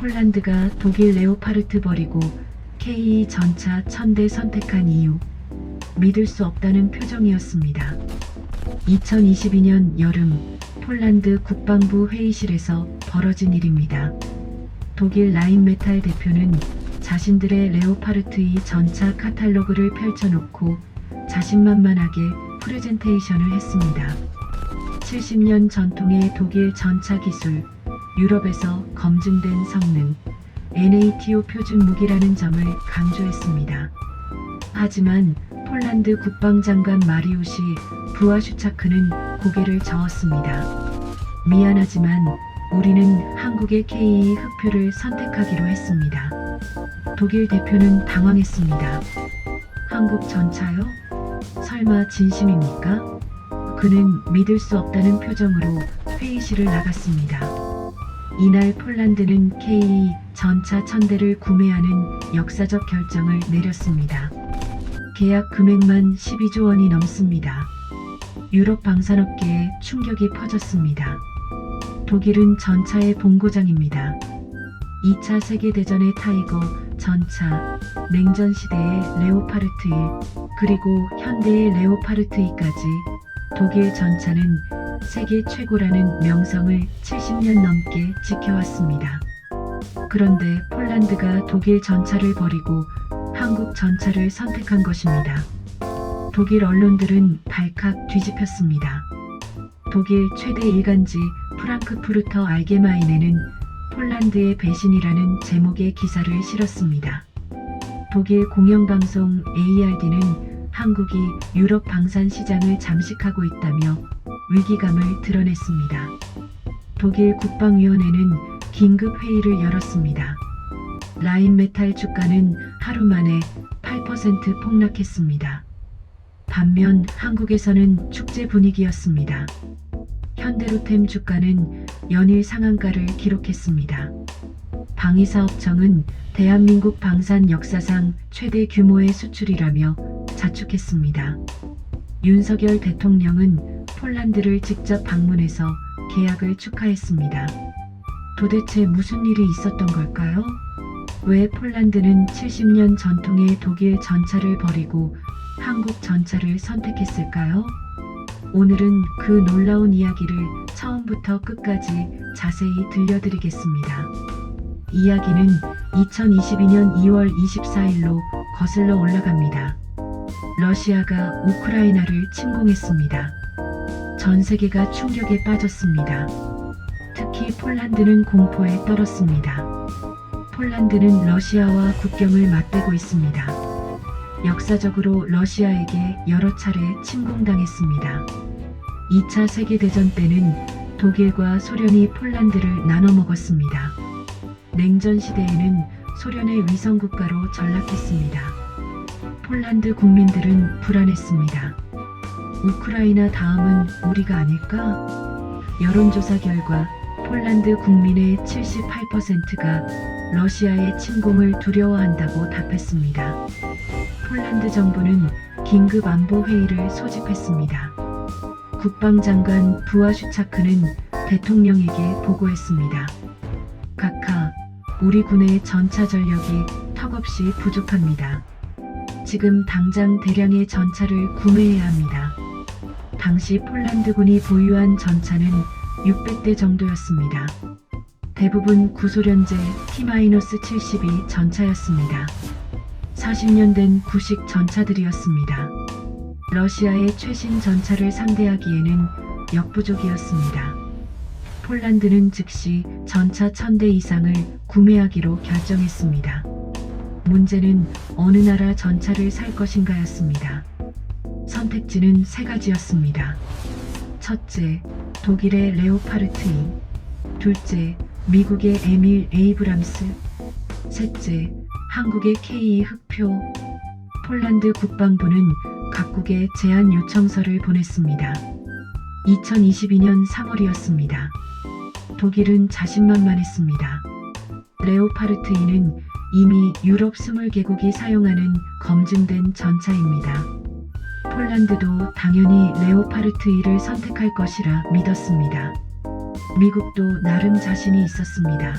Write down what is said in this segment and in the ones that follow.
폴란드가 독일 레오파르트 버리고 K 전차 1000대 선택한 이유 믿을 수 없다는 표정이었습니다. 2022년 여름 폴란드 국방부 회의실에서 벌어진 일입니다. 독일 라인메탈 대표는 자신들의 레오파르트 2 전차 카탈로그를 펼쳐놓고 자신만만하게 프레젠테이션을 했습니다. 70년 전통의 독일 전차 기술, 유럽에서 검증된 성능, NATO 표준 무기라는 점을 강조했습니다. 하지만 폴란드 국방장관 마리우시 부아슈차크는 고개를 저었습니다. 미안하지만 우리는 한국의 K 흑표를 선택하기로 했습니다. 독일 대표는 당황했습니다. 한국 전차요? 설마 진심입니까? 그는 믿을 수 없다는 표정으로 회의실을 나갔습니다. 이날 폴란드는 K 전차 1000대를 구매하는 역사적 결정을 내렸습니다. 계약 금액만 12조 원이 넘습니다. 유럽 방산업계에 충격이 퍼졌습니다. 독일은 전차의 본고장입니다. 2차 세계대전의 타이거, 전차, 냉전 시대의 레오파르트 1, 그리고 현대의 레오파르트 2까지 독일 전차는 세계 최고라는 명성을 70년 넘게 지켜왔습니다. 그런데 폴란드가 독일 전차를 버리고 한국 전차를 선택한 것입니다. 독일 언론들은 발칵 뒤집혔습니다. 독일 최대 일간지 프랑크푸르터 알게마인에는 폴란드의 배신이라는 제목의 기사를 실었습니다. 독일 공영방송 ARD는 한국이 유럽 방산 시장을 잠식하고 있다며 위기감을 드러냈습니다. 독일 국방위원회는 긴급 회의를 열었습니다. 라인메탈 주가는 하루 만에 8% 폭락했습니다. 반면 한국에서는 축제 분위기였습니다. 현대로템 주가는 연일 상한가를 기록했습니다. 방위사업청은 대한민국 방산 역사상 최대 규모의 수출이라며 자축했습니다. 윤석열 대통령은 폴란드를 직접 방문해서 계약을 축하했습니다. 도대체 무슨 일이 있었던 걸까요? 왜 폴란드는 70년 전통의 독일 전차를 버리고 한국 전차를 선택했을까요? 오늘은 그 놀라운 이야기를 처음부터 끝까지 자세히 들려드리겠습니다. 이야기는 2022년 2월 24일로 거슬러 올라갑니다. 러시아가 우크라이나를 침공했습니다. 전 세계가 충격에 빠졌습니다. 특히 폴란드는 공포에 떨었습니다. 폴란드는 러시아와 국경을 맞대고 있습니다. 역사적으로 러시아에게 여러 차례 침공당했습니다. 2차 세계대전 때는 독일과 소련이 폴란드를 나눠 먹었습니다. 냉전 시대에는 소련의 위성국가로 전락했습니다. 폴란드 국민들은 불안했습니다. 우크라이나 다음은 우리가 아닐까? 여론조사 결과 폴란드 국민의 78%가 러시아의 침공을 두려워한다고 답했습니다. 폴란드 정부는 긴급 안보 회의를 소집했습니다. 국방장관 부아슈차크는 대통령에게 보고했습니다. 각하, 우리 군의 전차 전력이 턱없이 부족합니다. 지금 당장 대량의 전차를 구매해야 합니다. 당시 폴란드군이 보유한 전차는 600대 정도였습니다. 대부분 구소련제 T-72 전차였습니다. 40년 된 구식 전차들이었습니다. 러시아의 최신 전차를 상대하기에는 역부족이었습니다. 폴란드는 즉시 전차 1000대 이상을 구매하기로 결정했습니다. 문제는 어느 나라 전차를 살 것인가였습니다. 선택지는 세 가지였습니다. 첫째, 독일의 레오파르트 2. 둘째, 미국의 에밀 에이브람스. 셋째, 한국의 K 흑표. 폴란드 국방부는 각국에 제안 요청서를 보냈습니다. 2022년 3월이었습니다. 독일은 자신만만했습니다. 레오파르트 2는 이미 유럽 20개국이 사용하는 검증된 전차입니다. 폴란드도 당연히 레오파르트 2를 선택할 것이라 믿었습니다. 미국도 나름 자신이 있었습니다.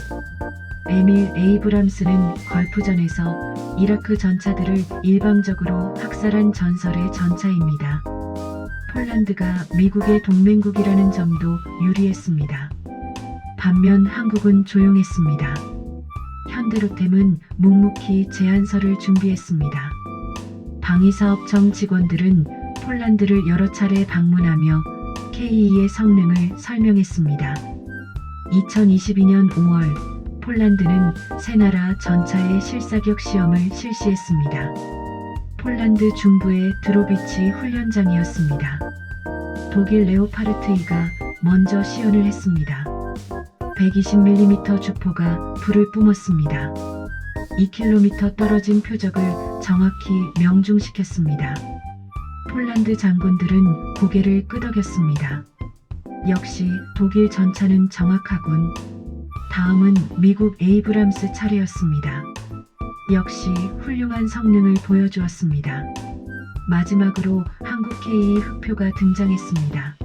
에밀 에이브람스는 걸프전에서 이라크 전차들을 일방적으로 학살한 전설의 전차입니다. 폴란드가 미국의 동맹국이라는 점도 유리했습니다. 반면 한국은 조용했습니다. 현대로템은 묵묵히 제안서를 준비했습니다. 방위사업청 직원들은 폴란드를 여러 차례 방문하며 KE의 성능을 설명했습니다. 2022년 5월 폴란드는 새 나라 전차의 실사격 시험을 실시했습니다. 폴란드 중부의 드로비치 훈련장이었습니다. 독일 레오파르트 2가 먼저 시연을 했습니다. 120mm 주포가 불을 뿜었습니다. 2km 떨어진 표적을 정확히 명중시켰습니다. 폴란드 장군들은 고개를 끄덕였습니다. 역시 독일 전차는 정확하군. 다음은 미국 에이브람스 차례였습니다. 역시 훌륭한 성능을 보여주었습니다. 마지막으로 한국 K 흑표가 등장했습니다.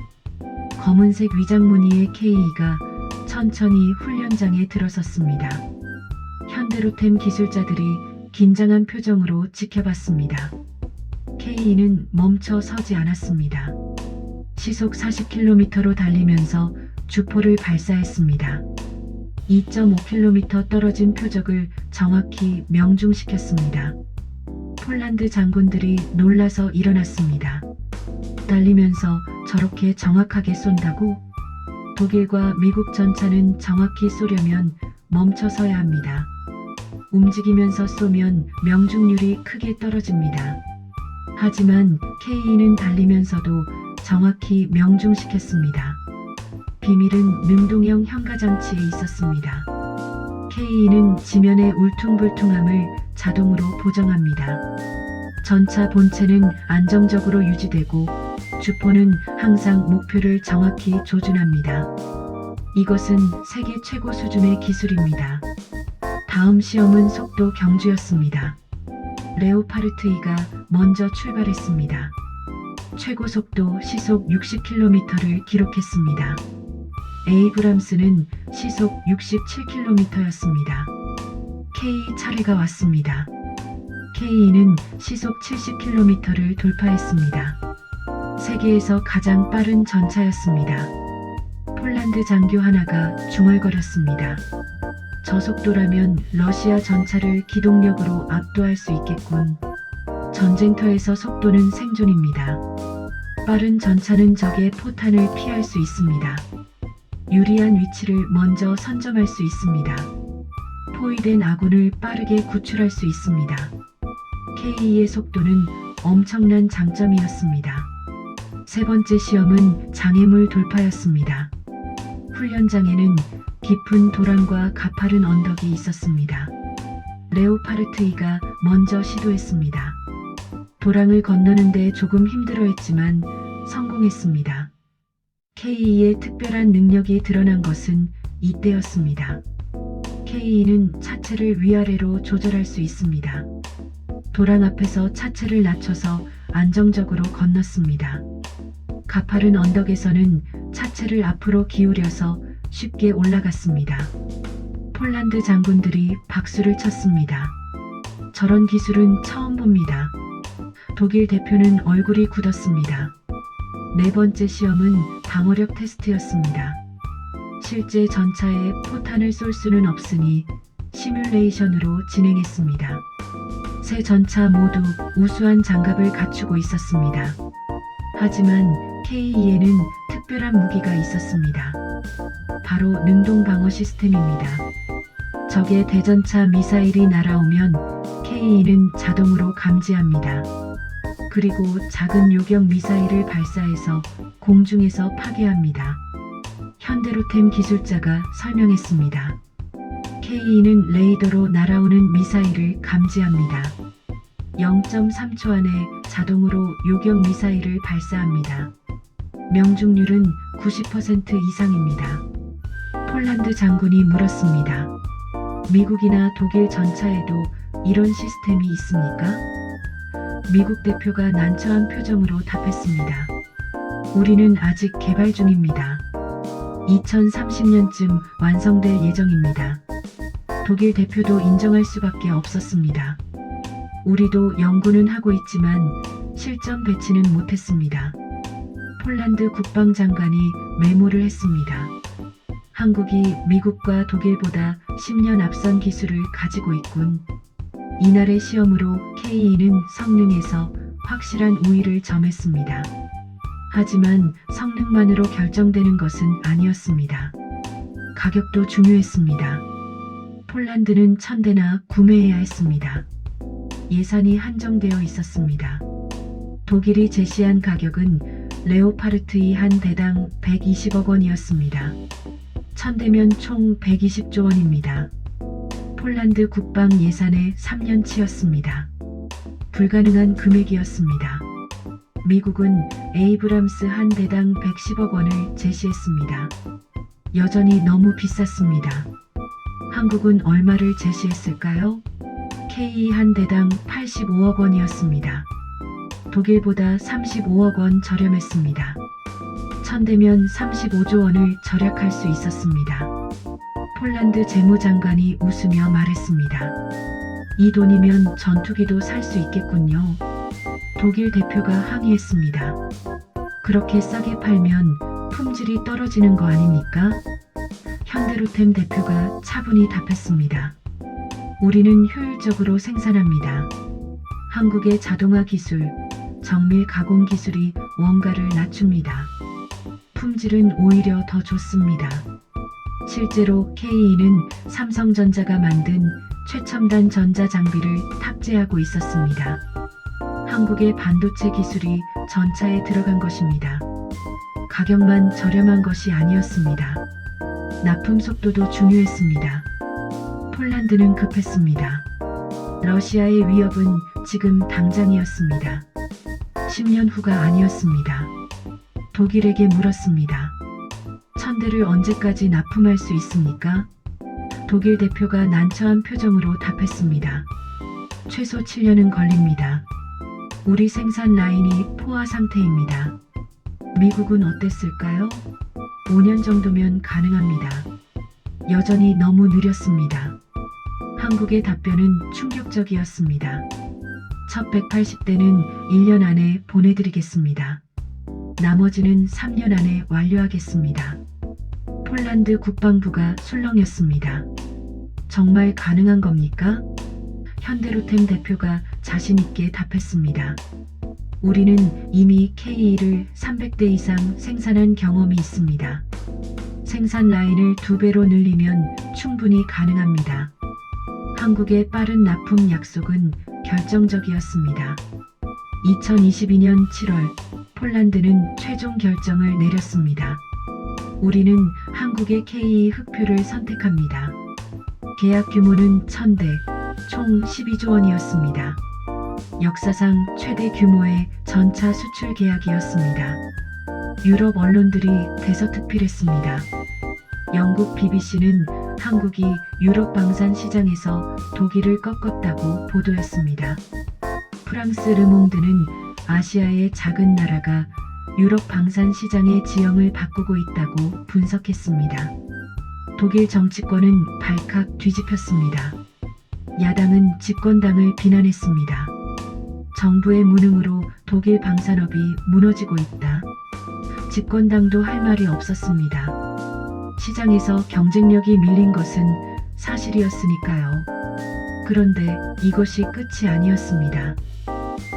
검은색 위장 무늬의 K가 천천히 훈련장에 들어섰습니다. 현대로템 기술자들이 긴장한 표정으로 지켜봤습니다. K는 멈춰 서지 않았습니다. 시속 40km로 달리면서 주포를 발사했습니다. 2.5km 떨어진 표적을 정확히 명중시켰습니다. 폴란드 장군들이 놀라서 일어났습니다. 달리면서 저렇게 정확하게 쏜다고? 독일과 미국 전차는 정확히 쏘려면 멈춰서야 합니다. 움직이면서 쏘면 명중률이 크게 떨어집니다. 하지만 K는 달리면서도 정확히 명중시켰습니다. 비밀은 능동형 현가장치에 있었습니다. K는 지면의 울퉁불퉁함을 자동으로 보정합니다. 전차 본체는 안정적으로 유지되고 주포는 항상 목표를 정확히 조준합니다. 이것은 세계 최고 수준의 기술입니다. 다음 시험은 속도 경주였습니다. 레오파르트 2가 먼저 출발했습니다. 최고 속도 시속 60km를 기록했습니다. 에이브람스는 시속 67km였습니다. K 차례가 왔습니다. K는 시속 70km를 돌파했습니다. 세계에서 가장 빠른 전차였습니다. 폴란드 장교 하나가 중얼거렸습니다. 저 속도라면 러시아 전차를 기동력으로 압도할 수 있겠군. 전쟁터에서 속도는 생존입니다. 빠른 전차는 적의 포탄을 피할 수 있습니다. 유리한 위치를 먼저 선점할 수 있습니다. 포위된 아군을 빠르게 구출할 수 있습니다. K의 속도는 엄청난 장점이었습니다. 세 번째 시험은 장애물 돌파였습니다. 훈련장에는 깊은 도랑과 가파른 언덕이 있었습니다. 레오파르트 2가 먼저 시도했습니다. 도랑을 건너는데 조금 힘들어했지만 성공했습니다. K의 특별한 능력이 드러난 것은 이때였습니다. K는 차체를 위아래로 조절할 수 있습니다. 도랑 앞에서 차체를 낮춰서 안정적으로 건넜습니다. 가파른 언덕에서는 차체를 앞으로 기울여서 쉽게 올라갔습니다. 폴란드 장군들이 박수를 쳤습니다. 저런 기술은 처음 봅니다. 독일 대표는 얼굴이 굳었습니다. 네 번째 시험은 방어력 테스트였습니다. 실제 전차에 포탄을 쏠 수는 없으니 시뮬레이션으로 진행했습니다. 세 전차 모두 우수한 장갑을 갖추고 있었습니다. 하지만 K2에는 특별한 무기가 있었습니다. 바로 능동 방어 시스템입니다. 적의 대전차 미사일이 날아오면 K2는 자동으로 감지합니다. 그리고 작은 요격 미사일을 발사해서 공중에서 파괴합니다. 현대로템 기술자가 설명했습니다. K2는 레이더로 날아오는 미사일을 감지합니다. 0.3초 안에 자동으로 요격 미사일을 발사합니다. 명중률은 90% 이상입니다. 폴란드 장군이 물었습니다. 미국이나 독일 전차에도 이런 시스템이 있습니까? 미국 대표가 난처한 표정으로 답했습니다. 우리는 아직 개발 중입니다. 2030년쯤 완성될 예정입니다. 독일 대표도 인정할 수밖에 없었습니다. 우리도 연구는 하고 있지만 실전 배치는 못했습니다. 폴란드 국방장관이 메모를 했습니다. 한국이 미국과 독일보다 10년 앞선 기술을 가지고 있군. 이날의 시험으로 KE는 성능에서 확실한 우위를 점했습니다. 하지만 성능만으로 결정되는 것은 아니었습니다. 가격도 중요했습니다. 폴란드는 천 대나 구매해야 했습니다. 예산이 한정되어 있었습니다. 독일이 제시한 가격은 레오파르트 2 한 대당 120억 원이었습니다. 천 대면 총 120조 원입니다. 폴란드 국방 예산의 3년치였습니다. 불가능한 금액이었습니다. 미국은 에이브람스 한 대당 110억 원을 제시했습니다. 여전히 너무 비쌌습니다. 한국은 얼마를 제시했을까요? K 한 대당 85억 원이었습니다. 독일보다 35억 원 저렴했습니다. 천대면 35조 원을 절약할 수 있었습니다. 폴란드 재무장관이 웃으며 말했습니다. 이 돈이면 전투기도 살 수 있겠군요. 독일 대표가 항의했습니다. 그렇게 싸게 팔면 품질이 떨어지는 거 아닙니까? 현대로템 대표가 차분히 답했습니다. 우리는 효율적으로 생산합니다. 한국의 자동화 기술, 정밀 가공 기술이 원가를 낮춥니다. 품질은 오히려 더 좋습니다. 실제로 KE는 삼성전자가 만든 최첨단 전자 장비를 탑재하고 있었습니다. 한국의 반도체 기술이 전차에 들어간 것입니다. 가격만 저렴한 것이 아니었습니다. 납품 속도도 중요했습니다. 폴란드는 급했습니다. 러시아의 위협은 지금 당장이었습니다. 10년 후가 아니었습니다. 독일에게 물었습니다. 천대를 언제까지 납품할 수 있습니까? 독일 대표가 난처한 표정으로 답했습니다. 최소 7년은 걸립니다. 우리 생산 라인이 포화 상태입니다. 미국은 어땠을까요? 5년 정도면 가능합니다. 여전히 너무 느렸습니다. 한국의 답변은 충격적이었습니다. 첫 180대는 1년 안에 보내드리겠습니다. 나머지는 3년 안에 완료하겠습니다. 폴란드 국방부가 술렁였습니다. 정말 가능한 겁니까? 현대로템 대표가 자신있게 답했습니다. 우리는 이미 KE를 300대 이상 생산한 경험이 있습니다. 생산 라인을 두 배로 늘리면 충분히 가능합니다. 한국의 빠른 납품 약속은 결정적이었습니다. 2022년 7월 폴란드는 최종 결정을 내렸습니다. 우리는 한국의 KE 흑표를 선택합니다. 계약 규모는 1000대, 총 12조 원이었습니다. 역사상 최대 규모의 전차 수출 계약이었습니다. 유럽 언론들이 대서특필했습니다. 영국 BBC는 한국이 유럽 방산 시장에서 독일을 꺾었다고 보도했습니다. 프랑스 르몽드는 아시아의 작은 나라가 유럽 방산 시장의 지형을 바꾸고 있다고 분석했습니다. 독일 정치권은 발칵 뒤집혔습니다. 야당은 집권당을 비난했습니다. 정부의 무능으로 독일 방산업이 무너지고 있다. 집권당도 할 말이 없었습니다. 시장에서 경쟁력이 밀린 것은 사실이었으니까요. 그런데 이것이 끝이 아니었습니다.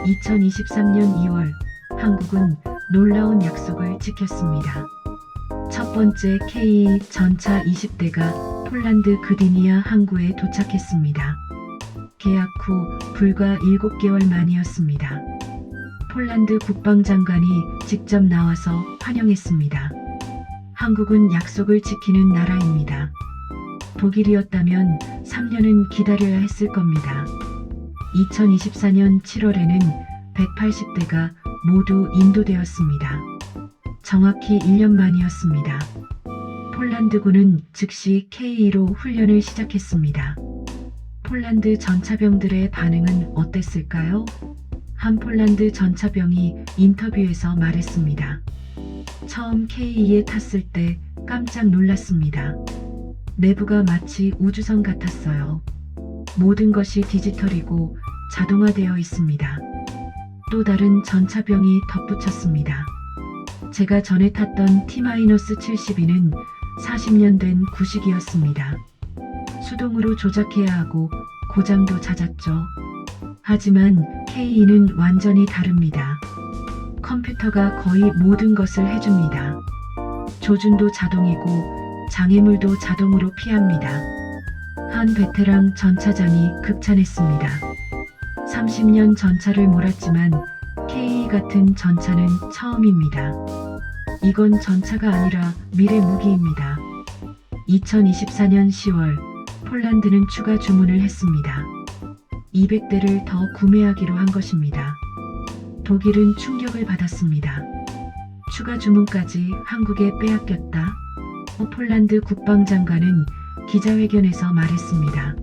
2023년 2월 한국은 놀라운 약속을 지켰습니다. 첫 번째 K 전차 20대가 폴란드 그디니아 항구에 도착했습니다. 계약 후 불과 7개월 만이었습니다. 폴란드 국방장관이 직접 나와서 환영했습니다. 한국은 약속을 지키는 나라입니다. 독일이었다면 3년은 기다려야 했을 겁니다. 2024년 7월에는 180대가 모두 인도되었습니다. 정확히 1년 만이었습니다. 폴란드군은 즉시 KE로 훈련을 시작했습니다. 폴란드 전차병들의 반응은 어땠을까요? 한 폴란드 전차병이 인터뷰에서 말했습니다. 처음 KE에 탔을 때 깜짝 놀랐습니다. 내부가 마치 우주선 같았어요. 모든 것이 디지털이고 자동화되어 있습니다. 또 다른 전차병이 덧붙였습니다. 제가 전에 탔던 T-72는 40년 된 구식이었습니다. 수동으로 조작해야 하고 고장도 잦았죠. 하지만 K2는 완전히 다릅니다. 컴퓨터가 거의 모든 것을 해줍니다. 조준도 자동이고 장애물도 자동으로 피합니다. 한 베테랑 전차장이 극찬했습니다. 30년 전차를 몰았지만 K 같은 전차는 처음입니다. 이건 전차가 아니라 미래 무기입니다. 2024년 10월 폴란드는 추가 주문을 했습니다. 200대를 더 구매하기로 한 것입니다. 독일은 충격을 받았습니다. 추가 주문까지 한국에 빼앗겼다. 폴란드 국방장관은 기자회견에서 말했습니다.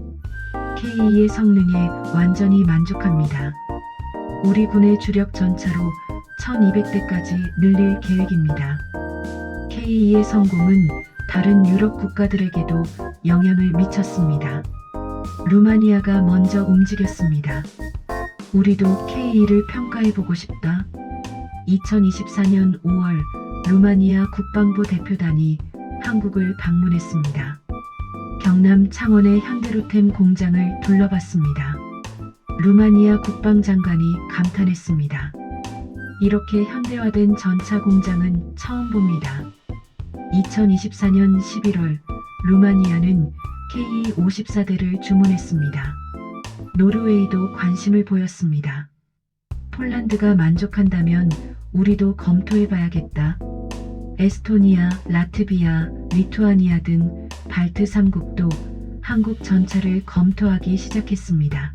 K2의 성능에 완전히 만족합니다. 우리 군의 주력 전차로 1200대까지 늘릴 계획입니다. K2의 성공은 다른 유럽 국가들에게도 영향을 미쳤습니다. 루마니아가 먼저 움직였습니다. 우리도 K2를 평가해보고 싶다. 2024년 5월 루마니아 국방부 대표단이 한국을 방문했습니다. 경남 창원의 현대로템 공장을 둘러봤습니다. 루마니아 국방장관이 감탄했습니다. 이렇게 현대화된 전차 공장은 처음 봅니다. 2024년 11월 루마니아는 K54대를 주문했습니다. 노르웨이도 관심을 보였습니다. 폴란드가 만족한다면 우리도 검토해봐야겠다. 에스토니아, 라트비아, 리투아니아 등 발트 3국도 한국 전차를 검토하기 시작했습니다.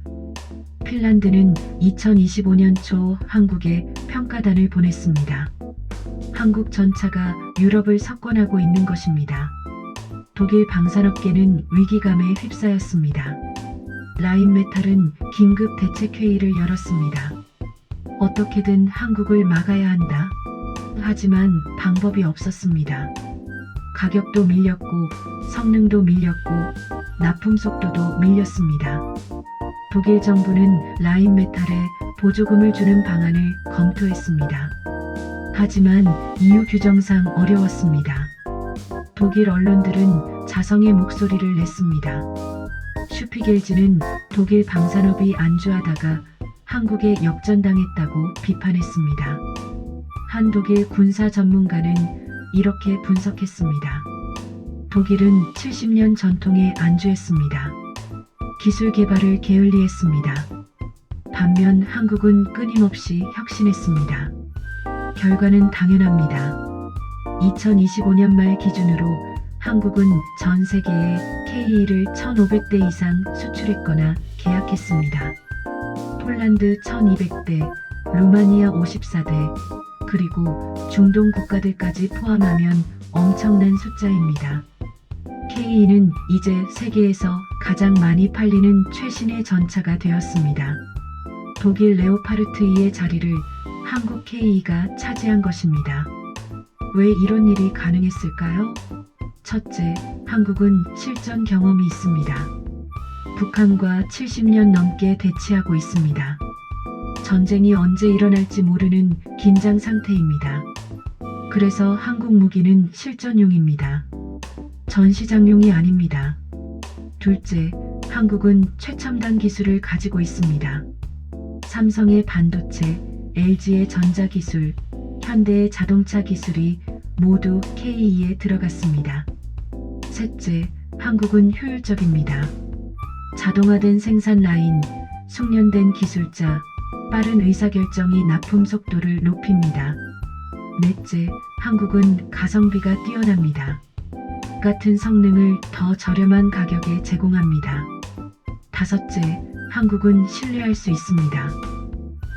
핀란드는 2025년 초 한국에 평가단을 보냈습니다. 한국 전차가 유럽을 석권하고 있는 것입니다. 독일 방산업계는 위기감에 휩싸였습니다. 라인메탈은 긴급 대책회의를 열었습니다. 어떻게든 한국을 막아야 한다. 하지만 방법이 없었습니다. 가격도 밀렸고 성능도 밀렸고 납품 속도도 밀렸습니다. 독일 정부는 라인메탈에 보조금을 주는 방안을 검토했습니다. 하지만 EU 규정상 어려웠습니다. 독일 언론들은 자성의 목소리를 냈습니다. 슈피겔즈는 독일 방산업이 안주하다가 한국에 역전당했다고 비판했습니다. 한 독일 군사 전문가는 이렇게 분석했습니다. 독일은 70년 전통에 안주했습니다. 기술 개발을 게을리했습니다. 반면 한국은 끊임없이 혁신했습니다. 결과는 당연합니다. 2025년 말 기준으로 한국은 전 세계에 K2를 1,500대 이상 수출했거나 계약했습니다. 폴란드 1,200대, 루마니아 54대, 그리고 중동 국가들까지 포함하면 엄청난 숫자입니다. K2는 이제 세계에서 가장 많이 팔리는 최신의 전차가 되었습니다. 독일 레오파르트 2의 자리를 한국 K2가 차지한 것입니다. 왜 이런 일이 가능했을까요? 첫째, 한국은 실전 경험이 있습니다. 북한과 70년 넘게 대치하고 있습니다. 전쟁이 언제 일어날지 모르는 긴장 상태입니다. 그래서 한국 무기는 실전용입니다. 전시장용이 아닙니다. 둘째, 한국은 최첨단 기술을 가지고 있습니다. 삼성의 반도체, LG의 전자기술, 현대의 자동차 기술이 모두 K2에 들어갔습니다. 셋째, 한국은 효율적입니다. 자동화된 생산 라인, 숙련된 기술자, 빠른 의사결정이 납품 속도를 높입니다. 넷째, 한국은 가성비가 뛰어납니다. 같은 성능을 더 저렴한 가격에 제공합니다. 다섯째, 한국은 신뢰할 수 있습니다.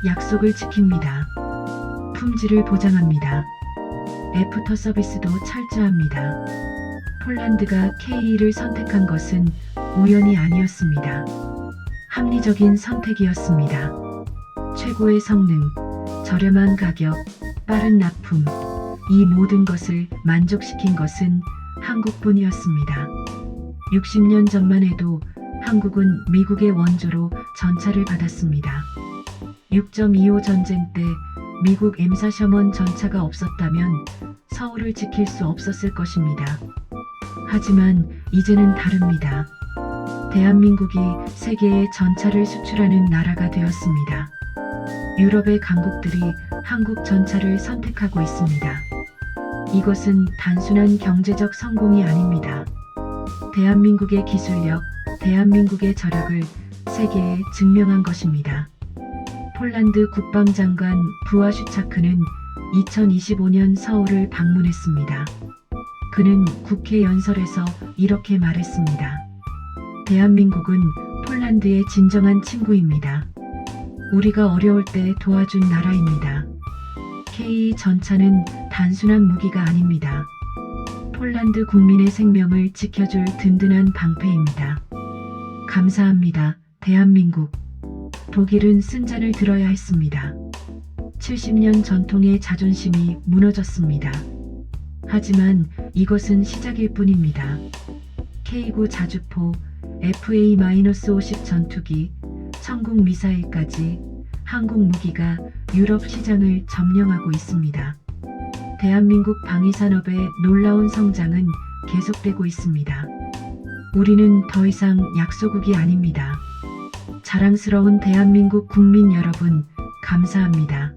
약속을 지킵니다. 품질을 보장합니다. 애프터 서비스도 철저합니다. 폴란드가 K2를 선택한 것은 우연이 아니었습니다. 합리적인 선택이었습니다. 최고의 성능, 저렴한 가격, 빠른 납품, 이 모든 것을 만족시킨 것은 한국뿐이었습니다. 60년 전만 해도 한국은 미국의 원조로 전차를 받았습니다. 6.25 전쟁 때 미국 M4 셔먼 전차가 없었다면 서울을 지킬 수 없었을 것입니다. 하지만 이제는 다릅니다. 대한민국이 세계에 전차를 수출하는 나라가 되었습니다. 유럽의 강국들이 한국 전차를 선택하고 있습니다. 이것은 단순한 경제적 성공이 아닙니다. 대한민국의 기술력, 대한민국의 저력을 세계에 증명한 것입니다. 폴란드 국방장관 부아슈차크는 2025년 서울을 방문했습니다. 그는 국회 연설에서 이렇게 말했습니다. 대한민국은 폴란드의 진정한 친구입니다. 우리가 어려울 때 도와준 나라입니다. K 전차는 단순한 무기가 아닙니다. 폴란드 국민의 생명을 지켜줄 든든한 방패입니다. 감사합니다. 대한민국. 독일은 쓴잔을 들어야 했습니다. 70년 전통의 자존심이 무너졌습니다. 하지만 이것은 시작일 뿐입니다. K9 자주포, FA-50 전투기, 천국 미사일까지 한국 무기가 유럽 시장을 점령하고 있습니다. 대한민국 방위산업의 놀라운 성장은 계속되고 있습니다. 우리는 더 이상 약소국이 아닙니다. 자랑스러운 대한민국 국민 여러분, 감사합니다.